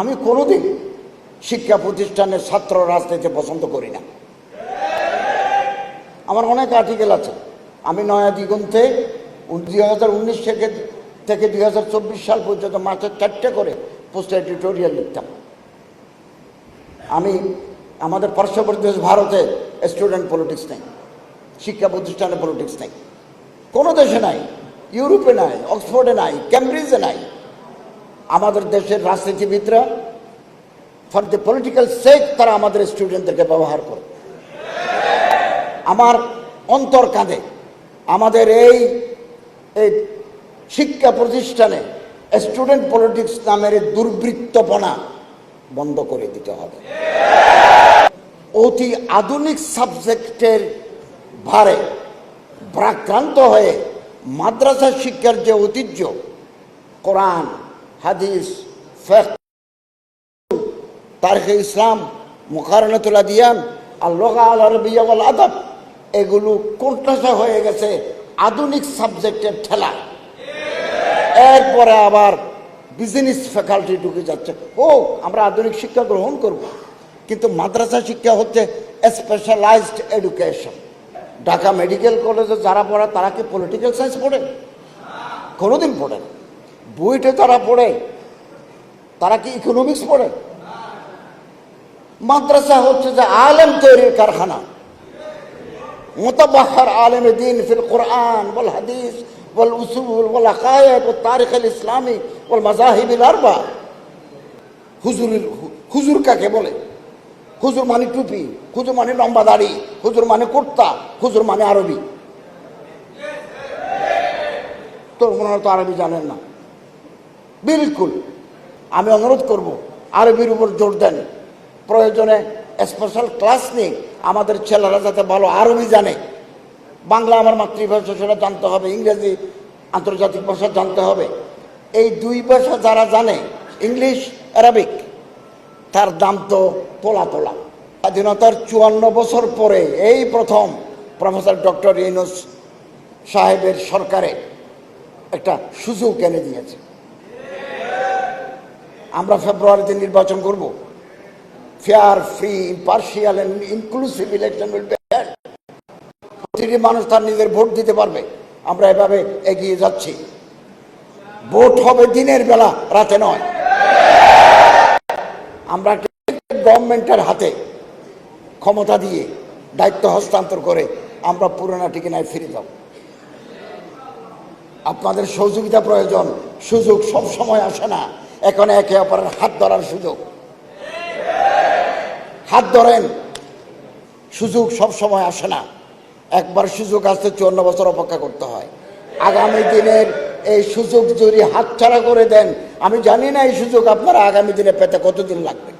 আমি কোনোদিন শিক্ষা প্রতিষ্ঠানের ছাত্র রাজনীতি পছন্দ করি না। আমার অনেক আর্টিকেল আছে। আমি নয়া দিগন্তে দুই হাজার উনিশ থেকে থেকে দুই হাজার চব্বিশ সাল পর্যন্ত মাসে চারটে করে পোস্টার এডিটোরিয়াল লিখতাম। আমি, আমাদের পার্শ্ববর্তী দেশ ভারতে স্টুডেন্ট পলিটিক্স নেই, শিক্ষা প্রতিষ্ঠানে পলিটিক্স নেই। কোনো দেশে নাই, ইউরোপে নাই, অক্সফোর্ডে নাই ক্যামব্রিজে নাই। আমাদের দেশের রাজনীতিবিদরা ফর দ্য পলিটিক্যাল সেক তারা আমাদের স্টুডেন্টদেরকে ব্যবহার করে। আমার অন্তর কাঁদে আমাদের এই শিক্ষা প্রতিষ্ঠানে স্টুডেন্ট পলিটিক্স নামের দুর্বৃত্তপনা বন্ধ করে দিতে হবে। অতি আধুনিক সাবজেক্টের ভারে প্রাক্রান্ত হয়ে মাদ্রাসা শিক্ষার যে ঐতিহ্য, কোরআন হাদিস তারিখ ইসলাম মুখারণতুল দিয়ান আল্লাহ আল আরবিয়া ওয়াল আদব, এগুলো কোনটাসা হয়ে গেছে? আধুনিক সাবজেক্টের ঠেলা। এরপরে আবার বিজনেস ফ্যাকাল্টি ঢুকে যাচ্ছে। ও, আমরা আধুনিক শিক্ষা গ্রহণ করব। কিন্তু মাদ্রাসা শিক্ষা হচ্ছে স্পেশালাইজড এডুকেশন ঢাকা মেডিকেল কলেজে যারা পড়ে, তারা কি পলিটিক্যাল সায়েন্স পড়ে? কোনোদিন পড়ে না। বইটা তারা পড়ে, তারা কি ইকোনমিক্স পড়ে? মাদ্রাসা হচ্ছে যে আলেম তৈরির কারখানা। মোতাবাহার আলেম দিন ফির কোরআন বল হাদিস বল উসুল বল আকায়েদ ও তারিখ আল ইসলামী বল মাজাহিব আরবা। হুজুরের হুজুর কাকে বলে? হুজুর মানে টুপি, হুজুর মানে লম্বা দাড়ি, হুজুর মানে কুর্তা, হুজুর মানে আরবি। তোর মনে হয় তো আরবি জানেন না। বিলকুল। আমি অনুরোধ করব, আরবির উপর জোর দেন। প্রয়োজনে স্পেশাল ক্লাস নিয়ে আমাদের ছেলেরা যাতে ভালো আরবি জানে। বাংলা আমার মাতৃভাষা সেটা জানতে হবে, ইংরেজি আন্তর্জাতিক ভাষা জানতে হবে। এই দুই ভাষা যারা জানে, ইংলিশ অ্যারাবিক তার দাম তো তোলা তোলা। স্বাধীনতার চুয়ান্ন বছর পরে এই প্রথম প্রফেসর ডক্টর ইউনুস সাহেবের সরকারে একটা সুযোগ এনে দিয়েছে। আমরা ফেব্রুয়ারিতে নির্বাচন করব। Fair free impartial and inclusive election প্রতিটি মানুষ তার নিজের ভোট দিতে পারবে। আমরা এভাবে এগিয়ে যাচ্ছি। ভোট হবে দিনের বেলা, রাতে নয়। আমরা গভর্নমেন্টের হাতে ক্ষমতা দিয়ে দায়িত্ব হস্তান্তর করে আমরা পুরোনো ঠিকানায় ফিরে যাব। আপনাদের সহযোগিতা প্রয়োজন, সুযোগ সব সময় আসে না। এখন একে অপরের হাত ধরার সুযোগ। হাত ধরেন, সুযোগ সব সময় আসে না। একবার সুযোগ আসতে চুয়ান্ন বছর অপেক্ষা করতে হয়। আগামী দিনের এই সুযোগ যদি হাতছাড়া করে দেন, আমি জানি না এই সুযোগ আপনারা আগামী দিনে পেতে কতদিন লাগবে।